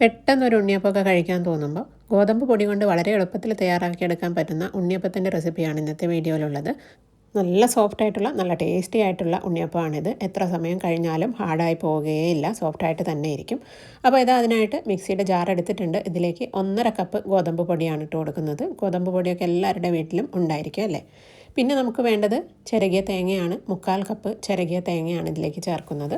പെട്ടെന്നൊരു ഉണ്ണിയപ്പമൊക്കെ കഴിക്കാൻ തോന്നുമ്പോൾ ഗോതമ്പ് പൊടി കൊണ്ട് വളരെ എളുപ്പത്തിൽ തയ്യാറാക്കിയെടുക്കാൻ പറ്റുന്ന ഉണ്ണിയപ്പത്തിന്റെ റെസിപ്പിയാണ് ഇന്നത്തെ വീഡിയോയിലുള്ളത്. നല്ല സോഫ്റ്റ് ആയിട്ടുള്ള നല്ല ടേസ്റ്റി ആയിട്ടുള്ള ഉണ്ണിയപ്പമാണിത്. എത്ര സമയം കഴിഞ്ഞാലും ഹാർഡായി പോവുകയില്ല സോഫ്റ്റായിട്ട് തന്നെ ഇരിക്കും. അപ്പോൾ ഇത് അതിനായിട്ട് മിക്സിയുടെ ജാർ എടുത്തിട്ടുണ്ട്. ഇതിലേക്ക് ഒന്നര കപ്പ് ഗോതമ്പ് പൊടിയാണ് ഇട്ട് കൊടുക്കുന്നത്. ഗോതമ്പ് പൊടിയൊക്കെ എല്ലാവരുടെ വീട്ടിലും ഉണ്ടായിരിക്കും അല്ലേ? പിന്നെ നമുക്ക് വേണ്ടത് ചിരകിയ തേങ്ങയാണ്. മുക്കാൽ കപ്പ് ചിരകിയ തേങ്ങയാണ് ഇതിലേക്ക് ചേർക്കുന്നത്.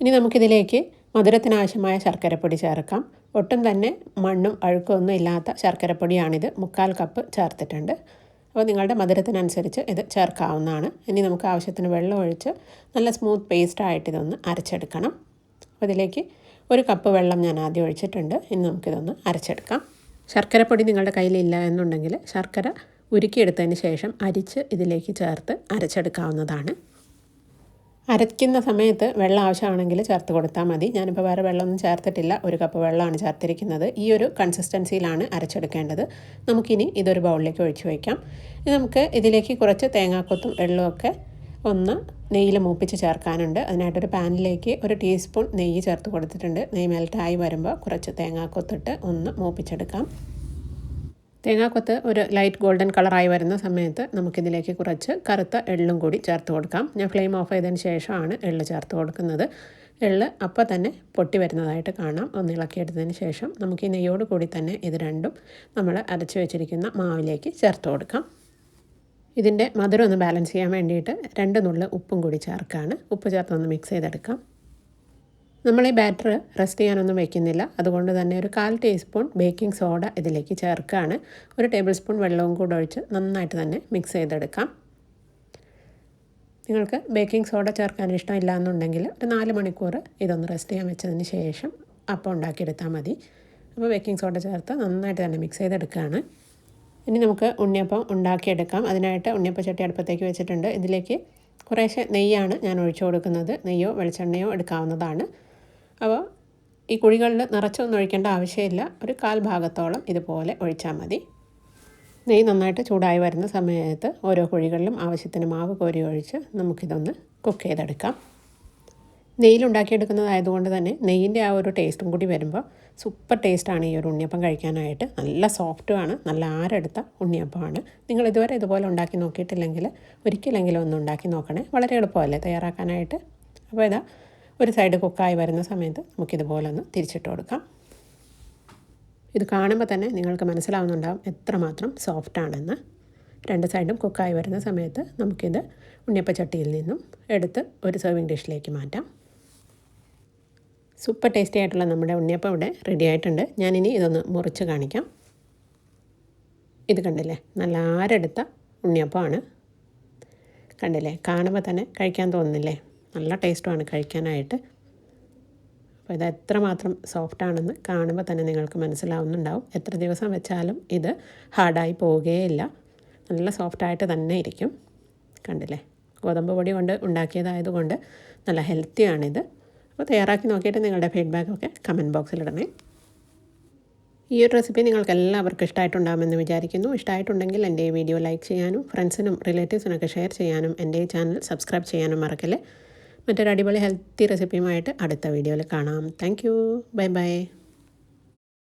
ഇനി നമുക്കിതിലേക്ക് മധുരത്തിനാവശ്യമായ ശർക്കരപ്പൊടി ചേർക്കാം. ഒട്ടും തന്നെ മണ്ണും അഴുക്കൊന്നും ഇല്ലാത്ത ശർക്കരപ്പൊടിയാണിത്. മുക്കാൽ കപ്പ് ചേർത്തിട്ടുണ്ട്. അപ്പോൾ നിങ്ങളുടെ മധുരത്തിനനുസരിച്ച് ഇത് ചേർക്കാവുന്നതാണ്. ഇനി നമുക്ക് ആവശ്യത്തിന് വെള്ളം ഒഴിച്ച് നല്ല സ്മൂത്ത് പേസ്റ്റായിട്ട് ഇതൊന്ന് അരച്ചെടുക്കണം. അപ്പോൾ ഇതിലേക്ക് ഒരു കപ്പ് വെള്ളം ഞാൻ ആദ്യം ഒഴിച്ചിട്ടുണ്ട്. ഇനി നമുക്കിതൊന്ന് അരച്ചെടുക്കാം. ശർക്കരപ്പൊടി നിങ്ങളുടെ കയ്യിലില്ല എന്നുണ്ടെങ്കിൽ ശർക്കര ഉരുക്കിയെടുത്തതിന് ശേഷം അരിച്ച് ഇതിലേക്ക് ചേർത്ത് അരച്ചെടുക്കാവുന്നതാണ്. അരയ്ക്കുന്ന സമയത്ത് വെള്ളം ആവശ്യമാണെങ്കിൽ ചേർത്ത് കൊടുത്താൽ മതി. ഞാനിപ്പോൾ വേറെ വെള്ളമൊന്നും ചേർത്തിട്ടില്ല. ഒരു കപ്പ് വെള്ളമാണ് ചേർത്തിരിക്കുന്നത്. ഈ ഒരു കൺസിസ്റ്റൻസിയിലാണ് അരച്ചെടുക്കേണ്ടത്. നമുക്കിനി ഇതൊരു ബൗളിലേക്ക് ഒഴിച്ചു വയ്ക്കാം. ഇനി നമുക്ക് ഇതിലേക്ക് കുറച്ച് തേങ്ങാക്കൊത്തും വെള്ളമൊക്കെ ഒന്ന് നെയ്യിൽ മൂപ്പിച്ച് ചേർക്കാനുണ്ട്. അതിനായിട്ടൊരു പാനിലേക്ക് ഒരു ടീസ്പൂൺ നെയ്യ് ചേർത്ത് കൊടുത്തിട്ടുണ്ട്. നെയ്യ് മെൽറ്റായി വരുമ്പോൾ കുറച്ച് തേങ്ങാക്കൊത്തിട്ട് ഒന്ന് മൂപ്പിച്ചെടുക്കാം. തേങ്ങാക്കൊത്ത് ഒരു ലൈറ്റ് ഗോൾഡൻ കളറായി വരുന്ന സമയത്ത് നമുക്കിതിലേക്ക് കുറച്ച് കറുത്ത എള്ളും കൂടി ചേർത്ത് കൊടുക്കാം. ഞാൻ ഫ്ലെയിം ഓഫ് ചെയ്തതിന് ശേഷമാണ് എള്ള് ചേർത്ത് കൊടുക്കുന്നത്. എള്ള് അപ്പോൾ തന്നെ പൊട്ടി വരുന്നതായിട്ട് കാണാം. ഒന്ന് ഇളക്കിയെടുത്തതിന് ശേഷം നമുക്ക് ഈ നെയ്യോട് കൂടി തന്നെ ഇത് രണ്ടും നമ്മൾ അരച്ച് വെച്ചിരിക്കുന്ന മാവിലേക്ക് ചേർത്ത് കൊടുക്കാം. ഇതിന്റെ മധുരം ഒന്ന് ബാലൻസ് ചെയ്യാൻ വേണ്ടിയിട്ട് രണ്ട് നുള്ള് ഉപ്പും കൂടി ചേർക്കാണ്. ഉപ്പ് ചേർത്ത് ഒന്ന് മിക്സ് ചെയ്തെടുക്കാം. നമ്മൾ ഈ ബാറ്റർ റെസ്റ്റ് ചെയ്യാനൊന്നും വെക്കുന്നില്ല. അതുകൊണ്ട് തന്നെ ഒരു കാൽ ടീസ്പൂൺ ബേക്കിംഗ് സോഡ ഇതിലേക്ക് ചേർക്കുകയാണ് ഒരു ടേബിൾ സ്പൂൺ വെള്ളവും കൂടെ ഒഴിച്ച് നന്നായിട്ട് തന്നെ മിക്സ് ചെയ്തെടുക്കാം. നിങ്ങൾക്ക് ബേക്കിംഗ് സോഡ ചേർക്കാൻ ഇഷ്ടമില്ല എന്നുണ്ടെങ്കിൽ ഒരു നാല് മണിക്കൂർ ഇതൊന്ന് റെസ്റ്റ് ചെയ്യാൻ വെച്ചതിന് ശേഷം അപ്പം ഉണ്ടാക്കിയെടുത്താൽ മതി. അപ്പോൾ ബേക്കിംഗ് സോഡ ചേർത്ത് നന്നായിട്ട് തന്നെ മിക്സ് ചെയ്തെടുക്കുകയാണ്. ഇനി നമുക്ക് ഉണ്ണിയപ്പം ഉണ്ടാക്കിയെടുക്കാം. അതിനായിട്ട് ഉണ്ണിയപ്പം ചട്ടി അടുപ്പത്തേക്ക് വെച്ചിട്ടുണ്ട്. ഇതിലേക്ക് കുറേശ്ശെ നെയ്യാണ് ഞാൻ ഒഴിച്ചു കൊടുക്കുന്നത്. നെയ്യോ വെളിച്ചെണ്ണയോ എടുക്കാവുന്നതാണ്. അപ്പോൾ ഈ കുഴികളിൽ നിറച്ചൊന്നും ഒഴിക്കേണ്ട ആവശ്യമില്ല. ഒരു കാൽ ഭാഗത്തോളം ഇതുപോലെ ഒഴിച്ചാൽ മതി. നെയ്യ് നന്നായിട്ട് ചൂടായി വരുന്ന സമയത്ത് ഓരോ കുഴികളിലും ആവശ്യത്തിന് മാവ് കോരി ഒഴിച്ച് നമുക്കിതൊന്ന് കുക്ക് ചെയ്തെടുക്കാം. നെയ്യിലുണ്ടാക്കിയെടുക്കുന്നതായതുകൊണ്ട് തന്നെ നെയ്യിന്റെ ആ ഒരു ടേസ്റ്റും കൂടി വരുമ്പോൾ സൂപ്പർ ടേസ്റ്റാണ് ഈ ഒരു ഉണ്ണിയപ്പം കഴിക്കാനായിട്ട്. നല്ല സോഫ്റ്റുമാണ്. നല്ല ആരെടുത്ത ഉണ്ണിയപ്പമാണ്. നിങ്ങൾ ഇതുവരെ ഇതുപോലെ ഉണ്ടാക്കി നോക്കിയിട്ടില്ലെങ്കിൽ ഒരിക്കലെങ്കിലും ഒന്ന് ഉണ്ടാക്കി നോക്കണേ. വളരെ എളുപ്പമല്ലേ തയ്യാറാക്കാനായിട്ട്. അപ്പോൾ ഇതാ ഒരു സൈഡ് കുക്കായി വരുന്ന സമയത്ത് നമുക്കിതുപോലെ ഒന്ന് തിരിച്ചിട്ട് കൊടുക്കാം. ഇത് കാണുമ്പോൾ തന്നെ നിങ്ങൾക്ക് മനസ്സിലാവുന്നുണ്ടാവും എത്രമാത്രം സോഫ്റ്റാണെന്ന് രണ്ട് സൈഡും കുക്കായി വരുന്ന സമയത്ത് നമുക്കിത് ഉണ്ണിയപ്പച്ചട്ടിയിൽ നിന്നും എടുത്ത് ഒരു സെർവിങ് ഡിഷിലേക്ക് മാറ്റാം. സൂപ്പർ ടേസ്റ്റി ആയിട്ടുള്ള നമ്മുടെ ഉണ്ണിയപ്പം ഇവിടെ റെഡി ആയിട്ടുണ്ട്. ഞാനിനി ഇതൊന്ന് മുറിച്ച് കാണിക്കാം. ഇത് കണ്ടില്ലേ? നല്ല ആരെടുത്ത ഉണ്ണിയപ്പമാണ്. കണ്ടില്ലേ? കാണുമ്പോൾ തന്നെ കഴിക്കാൻ തോന്നുന്നില്ലേ? നല്ല ടേസ്റ്റുമാണ് കഴിക്കാനായിട്ട്. അപ്പോൾ ഇത് എത്രമാത്രം സോഫ്റ്റാണെന്ന് കാണുമ്പോൾ തന്നെ നിങ്ങൾക്ക് മനസ്സിലാവുന്നുണ്ടാവും. എത്ര ദിവസം വെച്ചാലും ഇത് ഹാർഡായി പോവുകയില്ല നല്ല സോഫ്റ്റായിട്ട് തന്നെ ഇരിക്കും. കണ്ടില്ലേ? ഗോതമ്പ് പൊടി കൊണ്ട് ഉണ്ടാക്കിയതായതുകൊണ്ട് നല്ല ഹെൽത്തിയാണിത്. അപ്പോൾ തയ്യാറാക്കി നോക്കിയിട്ട് നിങ്ങളുടെ ഫീഡ്ബാക്കൊക്കെ കമന്റ് ബോക്സിലിടണേ. ഈ ഒരു റെസിപ്പി നിങ്ങൾക്ക് എല്ലാവർക്കും ഇഷ്ടമായിട്ടുണ്ടാകുമെന്ന് വിചാരിക്കുന്നു. ഇഷ്ടമായിട്ടുണ്ടെങ്കിൽ എന്റെ ഈ വീഡിയോ ലൈക്ക് ചെയ്യാനും ഫ്രണ്ട്സിനും റിലേറ്റീവ്സിനൊക്കെ ഷെയർ ചെയ്യാനും എന്റെ ഈ ചാനൽ സബ്സ്ക്രൈബ് ചെയ്യാനും മറക്കല്ലേ? മറ്റൊരു അടിപൊളി ഹെൽത്തി റെസിപ്പിയുമായിട്ട് അടുത്ത വീഡിയോയിൽ കാണാം. Thank you bye bye